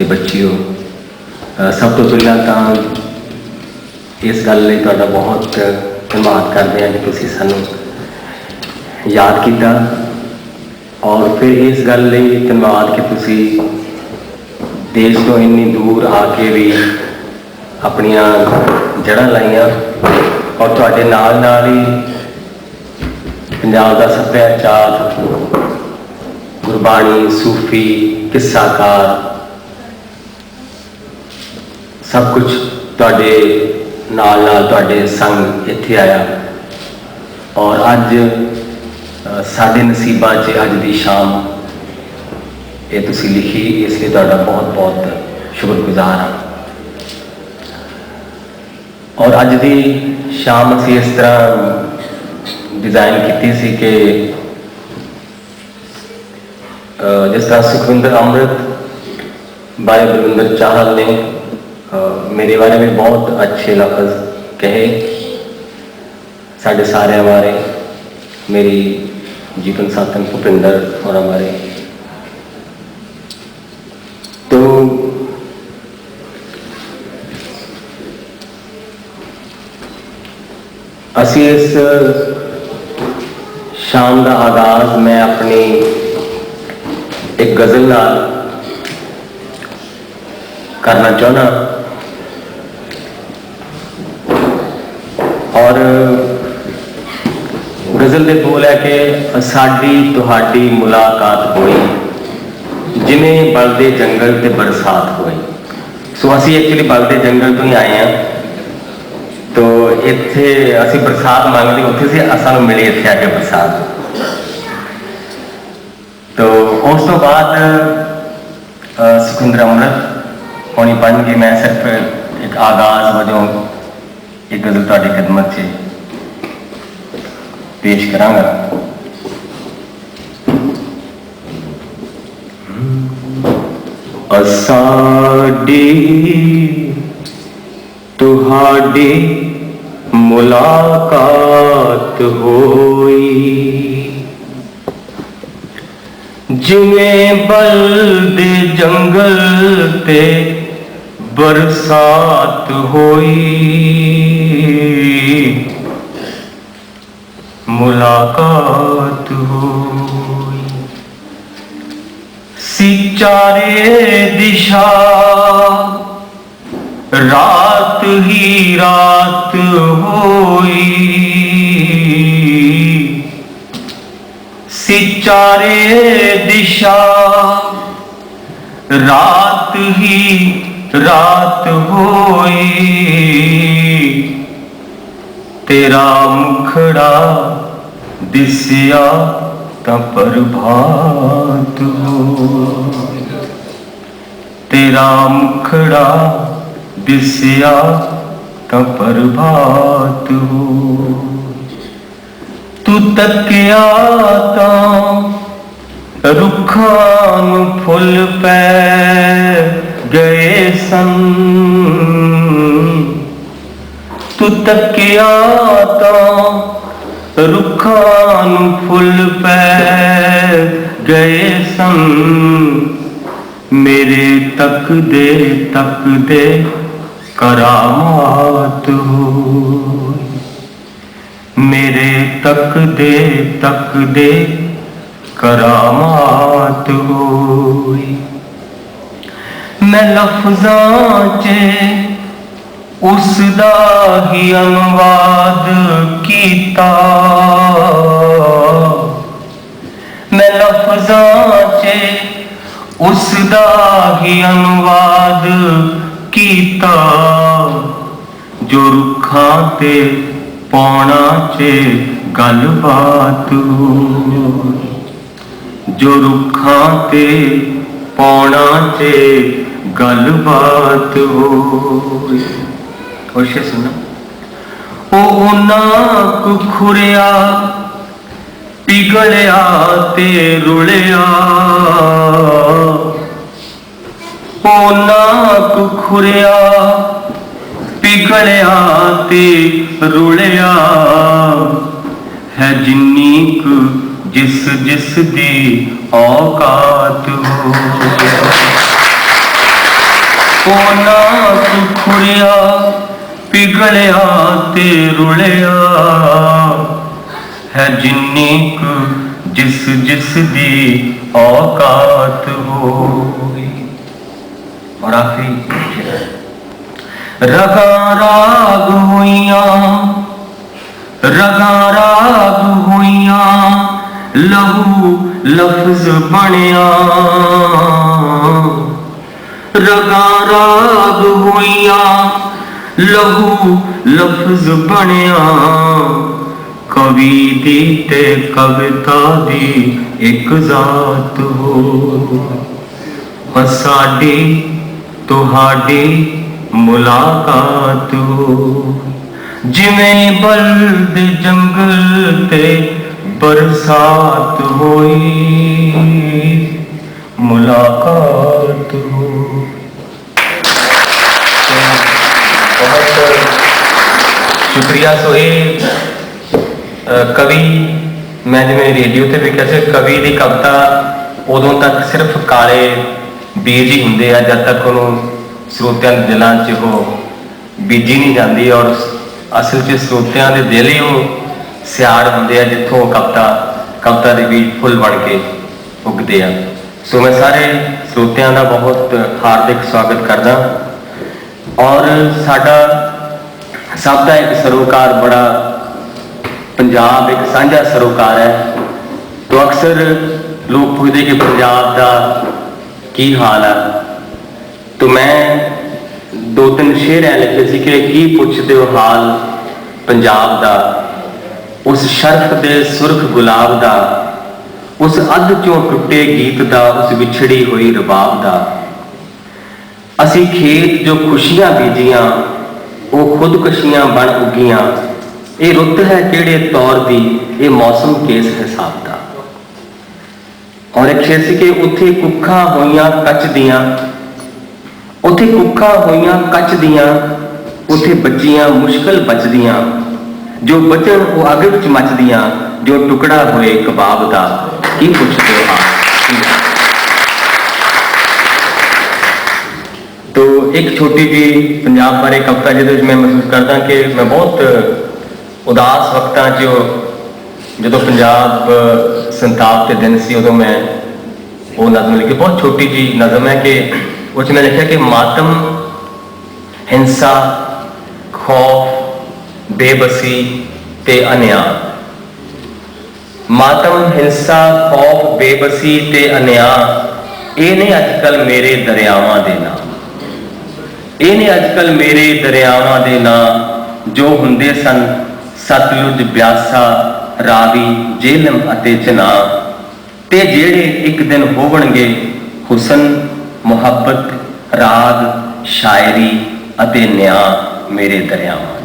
ਤੇ ਬੱਚਿਓ ਸਭ ਤੋਂ ਪਹਿਲਾਂ ਤਾਂ ਇਸ ਗੱਲ ਲਈ ਤੁਹਾਡਾ ਬਹੁਤ ਧੰਨਵਾਦ ਕਰਦੇ ਹਾਂ ਕਿ ਤੁਸੀਂ ਸਾਨੂੰ ਯਾਦ ਕੀਤਾ ਔਰ ਫਿਰ ਇਸ ਗੱਲ ਲਈ ਧੰਨਵਾਦ ਕਿ ਤੁਸੀਂ ਦੇਸ਼ ਤੋਂ ਇੰਨੀ ਦੂਰ ਆ ਕੇ ਵੀ ਆਪਣੀਆਂ ਜੜ੍ਹਾਂ ਲਾਈਆਂ ਔਰ ਤੁਹਾਡੇ ਨਾਲ ਨਾਲ ਹੀ ਪੰਜਾਬ ਦਾ ਸੱਭਿਆਚਾਰ, ਗੁਰਬਾਣੀ, ਸੂਫੀ, ਕਿੱਸਾਕਾਰ ਸਭ ਕੁਝ ਤੁਹਾਡੇ ਨਾਲ ਨਾਲ ਤੁਹਾਡੇ ਸੰਗ ਇੱਥੇ ਆਇਆ। ਔਰ ਅੱਜ ਅ, ਸਾਡੇ ਨਸੀਬਾਂ 'ਚ ਅੱਜ ਦੀ ਸ਼ਾਮ ਇਹ ਤੁਸੀਂ ਲਿਖੀ ਇਸ ਲਈ ਤੁਹਾਡਾ ਬਹੁਤ ਬਹੁਤ ਸ਼ੁਕਰਗੁਜ਼ਾਰ ਹਾਂ। ਔਰ ਅੱਜ ਦੀ ਸ਼ਾਮ ਅਸੀਂ ਇਸ ਤਰ੍ਹਾਂ ਡਿਜ਼ਾਈਨ ਕੀਤੀ ਸੀ ਕਿ ਅ, ਜਿਸ ਤਰ੍ਹਾਂ ਸੁਖਵਿੰਦਰ ਅੰਮ੍ਰਿਤ ਬਾਈ ਬਲਵਿੰਦਰ ਚਾਹਲ ਨੇ ਅ, ਮੇਰੇ ਬਾਰੇ ਵੀ ਬਹੁਤ ਅੱਛੇ ਲਫ਼ਜ਼ ਕਹੇ ਸਾਡੇ ਸਾਰਿਆਂ ਬਾਰੇ ਮੇਰੀ ਜੀਵਨ ਸਾਥਣ ਭੁਪਿੰਦਰ ਹੋਰਾਂ ਬਾਰੇ ਤੋ ਅਸੀਂ ਇਸ ਸ਼ਾਮ ਦਾ ਆਗਾਜ਼ ਮੈਂ ਆਪਣੀ ਇੱਕ ਗਜ਼ਲ ਨਾਲ ਔਰ ਗਜ਼ਲ ਦੇ ਬੋਲ ਹੈ ਕਿ ਸਾਡੀ ਤੁਹਾਡੀ ਮੁਲਾਕਾਤ ਹੋਈ, ਜਿਵੇਂ ਬਲਦੇ ਜੰਗਲ ਤੇ ਬਰਸਾਤ ਹੋਈ। ਸੋ ਅਸੀਂ ਐਕਚੁਅਲੀ ਬਲਦੇ ਜੰਗਲ ਤੋਂ ਹੀ ਆਏ ਹਾਂ। ਤੋ ਇੱਥੇ ਅਸੀਂ ਬਰਸਾਤ ਮੰਗਦੇ, ਉੱਥੇ ਸੀ ਸਾਨੂੰ ਨੂੰ ਮਿਲੀ ਇੱਥੇ ਆ ਕੇ ਬਰਸਾਤ। ਤੋ ਉਸ ਤੋਂ ਬਾਅਦ ਸੁਖਿੰਦਰ ਅੰਮ੍ਰਿਤ ਹੋਣੀ ਬਣ ਕੇ ਮੈਂ ਸਿਰਫ ਇੱਕ ਆਗਾਜ਼ ਵਜੋਂ ਇੱਕ ਗਜ਼ਲ ਤੁਹਾਡੀ ਖidmat 'ਚ ਪੇਸ਼ ਕਰਾਂਗਾ। ਅਸਾਡੀ ਤੁਹਾਡੀ ਮੁਲਾਕਾਤ ਹੋਈ। ਜਿਵੇਂ ਬਲਦੇ ਜੰਗਲ ਤੇ ਬਰਸਾਤ ਹੋਈ। ਮੁਲਾਕਾਤ ਹੋਈ। ਸਿਚਾਰੇ ਦਿਸ਼ਾ ਰਾਤ ਹੀ ਰਾਤ ਹੋਈ। ਸੀ ਦਿਸ਼ਾ ਰਾਤ ਹੀ ਰਾਤ ਹੋਈ, ਤੇਰਾ ਮੁਖੜਾ ਦਿਸਿਆ ਤਾਂ ਪ੍ਰਭਾਤ ਹੋਈ ਤੇਰਾ ਮੁਖੜਾ ਦਿਸਿਆ ਤਾਂ ਪ੍ਰਭਾਤ ਹੋਈ ਤੂੰ ਤੱਕਿਆ ਤਾਂ ਰੁੱਖਾਂ ਨੂੰ ਫੁੱਲ ਪੈ ਗਏ ਸਨ। ਤੂੰ ਤੱਕਿਆ ਤਾਂ ਰੁੱਖਾਂ ਨੂੰ ਫੁੱਲ ਪੈ ਗਏ ਸਨ। ਮੇਰੇ ਤੱਕਦੇ ਤੱਕਦੇ ਕਰਾਮਾਤ ਹੋਈ ਮੇਰੇ ਤੱਕਦੇ ਤੱਕਦੇ ਕਰਾਮਾਤ ਹੋਈ ਮੈਂ ਲਫ਼ਜ਼ਾਂ 'ਚ ਉਸ ਦਾ ਹੀ ਅਨੁਵਾਦ ਕੀਤਾ। ਮੈਂ ਲਫ਼ਜ਼ਾਂ 'ਚ ਉਸ ਦਾ ਹੀ ਅਨੁਵਾਦ ਕੀਤਾ। ਜੋ ਰੁੱਖਾਂ ਤੇ ਪੌਣਾ 'ਚ ਗੱਲਬਾਤ ਜੋ ਰੁੱਖਾਂ ਤੇ ਪੌਣਾ 'ਚ ਗੱਲਬਾਤ ਹੋਈ। ਹੋਸ਼ੇ ਸੁਣਾ ਉਹ ਉਹਨਾਂ ਕੁ ਖੁਰਿਆ ਪਿਗਲਿਆ ਤੇ ਰੁਲਿਆ। ਉਹਨਾਂ ਕੁ ਖੁਰਿਆ ਪਿਗਲਿਆ ਤੇ ਰੁਲਿਆ। ਹੈ ਜਿੰਨੀ ਕੁ ਜਿਸ ਜਿਸ ਦੀ ਔਕਾਤ ਹੋ ਕੋਨਾ ਸੁਖੁਰਿਆ ਪਿਗਲਿਆ ਤੇ ਰੁਲਿਆ। ਹੈ ਜਿੰਨੀ ਕੁ ਜਿਸ ਜਿਸ ਦੀ ਔਕਾਤ ਹੋਈ ਔਰ ਆਖਰੀ ਰਗਾ ਰਾਗ ਹੋਈਆਂ, ਰਗਾ ਰਾਗ ਹੋਈਆਂ, ਲਹੂ ਲਫ਼ਜ਼ ਬਣਿਆ। ਰਗਾ ਰਾਗ ਹੋਈਆਂ ਲਹੂ ਲਫ਼ਜ਼ ਬਣਿਆ ਕਵੀ ਦੀ ਤੇ ਕਵਿਤਾ ਦੀ ਇੱਕ ਜ਼ਾਤ ਹੋ ਬਸ ਸਾਡੀ ਤੁਹਾਡੀ ਮੁਲਾਕਾਤ ਹੋ ਜਿਵੇਂ ਬਲਦ ਜੰਗਲ ਤੇ ਬਰਸਾਤ ਸ਼ੁਕਰੀਆ। ਸੋ ਇਹ ਕਵੀ, ਮੈਂ ਜਿਵੇਂ ਰੇਡੀਓ ਤੇ ਵੀ ਕਿਹਾ ਸੀ, ਕਵੀ ਦੀ ਕਵਿਤਾ ਉਦੋਂ ਤੱਕ ਸਿਰਫ ਕਾਲੇ ਬੀਜ ਹੀ ਹੁੰਦੇ ਆ, ਜਦ ਤੱਕ ਉਹਨੂੰ ਸਰੋਤਿਆਂ ਦੇ ਦਿਲਾਂ 'ਚ ਉਹ ਬੀਜੀ ਨਹੀਂ ਜਾਂਦੀ ਔਰ ਅਸਲ 'ਚ ਸਰੋਤਿਆਂ ਦੇ ਦਿਲ ਹੀ ਉਹ ਸਿਆੜ ਹੁੰਦੇ ਆ, ਜਿੱਥੋਂ ਉਹ ਕਵਿਤਾ ਕਵਿਤਾ ਦੇ ਬੀਜ ਫੁੱਲ ਬਣ ਕੇ ਉੱਗਦੇ ਆ। ਸੋ ਮੈਂ ਸਾਰੇ ਸਰੋਤਿਆਂ ਦਾ ਬਹੁਤ ਹਾਰਦਿਕ ਸਵਾਗਤ ਕਰਦਾ। ਔਰ ਸਾਡਾ ਸਭ ਦਾ ਇੱਕ ਸਰੋਕਾਰ ਬੜਾ ਪੰਜਾਬ ਇੱਕ ਸਾਂਝਾ ਸਰੋਕਾਰ ਹੈ। ਤੋਂ ਅਕਸਰ ਲੋਕ ਪੁੱਛਦੇ ਕਿ ਪੰਜਾਬ ਦਾ ਕੀ ਹਾਲ ਹੈ ਤੋਂ ਮੈਂ ਦੋ ਤਿੰਨ ਸ਼ੇਰ ਐ ਲਿਖੇ ਸੀ ਕਿ ਕੀ ਪੁੱਛਦੇ ਹੋ ਹਾਲ ਪੰਜਾਬ ਦਾ? ਉਸ ਸ਼ਰਫ ਦੇ ਸੁਰਖ ਗੁਲਾਬ ਦਾ? ਉਸ ਅੱਧ ਚੋਂ ਟੁੱਟੇ ਗੀਤ ਦਾ? ਉਸ ਵਿਛੜੀ ਹੋਈ ਰਬਾਬ ਦਾ? ਅਸੀਂ ਖੇਤ ਜੋ ਖੁਸ਼ੀਆਂ ਬੀਜੀਆਂ ਉਹ ਖੁਦਕਸ਼ੀਆਂ ਬਣ ਉੱਗੀਆਂ। ਇਹ ਰੁੱਤ ਹੈ ਕਿਹੜੇ ਤੌਰ ਦੀ? ਇਹ ਮੌਸਮ ਕਿਸ ਹਿਸਾਬ ਦਾ। ਔਰ ਇੱਕ ਸ਼ੇਰ ਸੀ ਕਿ ਉੱਥੇ ਕੁੱਖਾਂ ਹੋਈਆਂ ਕੱਚ ਦੀਆਂ। ਉੱਥੇ ਕੁੱਖਾਂ ਹੋਈਆਂ ਕੱਚ ਦੀਆਂ, ਉੱਥੇ ਬੱਚੀਆਂ ਮੁਸ਼ਕਲ ਬਚਦੀਆਂ ਜੋ ਬਚਣ ਉਹ ਅੱਗ ਵਿੱਚ ਮੱਚਦੀਆਂ, ਜੋ ਟੁਕੜਾ ਹੋਏ ਕਬਾਬ ਦਾ। ਕੀ ਪੁੱਛਦੇ ਹੋ ਆਪ ਤੋ ਇੱਕ ਛੋਟੀ ਜੀ ਪੰਜਾਬ ਬਾਰੇ ਕਵਿਤਾ ਜਿਹਦੇ ਵਿੱਚ ਮੈਂ ਮਹਿਸੂਸ ਕਰਦਾ ਕਿ ਮੈਂ ਬਹੁਤ ਉਦਾਸ ਵਕਤਾਂ 'ਚ ਜਦੋਂ ਪੰਜਾਬ ਸੰਤਾਪ ਦੇ ਦਿਨ ਸੀ, ਉਦੋਂ ਮੈਂ ਉਹ ਨਜ਼ਮ ਲਿਖੀ ਬਹੁਤ ਛੋਟੀ ਜੀ ਨਜ਼ਮ ਹੈ ਕਿ ਉਹ 'ਚ ਮੈਂ ਲਿਖਿਆ ਕਿ ਮਾਤਮ, ਹਿੰਸਾ, ਖੌਫ, ਬੇਬਸੀ ਤੇ ਅਨਿਆਂ। ਮਾਤਮ, ਹਿੰਸਾ, ਖੌਫ, ਬੇਬਸੀ ਤੇ ਅਨਿਆਂ, ਇਹ ਨੇ ਅੱਜਕੱਲ ਮੇਰੇ ਦਰਿਆਵਾਂ ਦੇ ਨਾਂ। ਇਹ ਨੇ ਅੱਜਕੱਲ ਮੇਰੇ ਦਰਿਆਵਾਂ ਦੇ ਨਾਂ ਜੋ ਹੁੰਦੇ ਸਨ ਸਤਲੁਜ, ਬਿਆਸਾ, ਰਾਵੀ ਜੇਲਮ ਅਤੇ ਚਨਾਬ ਤੇ ਜਿਹੜੇ ਇੱਕ ਦਿਨ ਹੋਵਣਗੇ ਹੁਸਨ, ਮੁਹੱਬਤ, ਰਾਗ, ਸ਼ਾਇਰੀ ਅਤੇ ਨਿਆਂ ਮੇਰੇ ਦਰਿਆਵਾਂ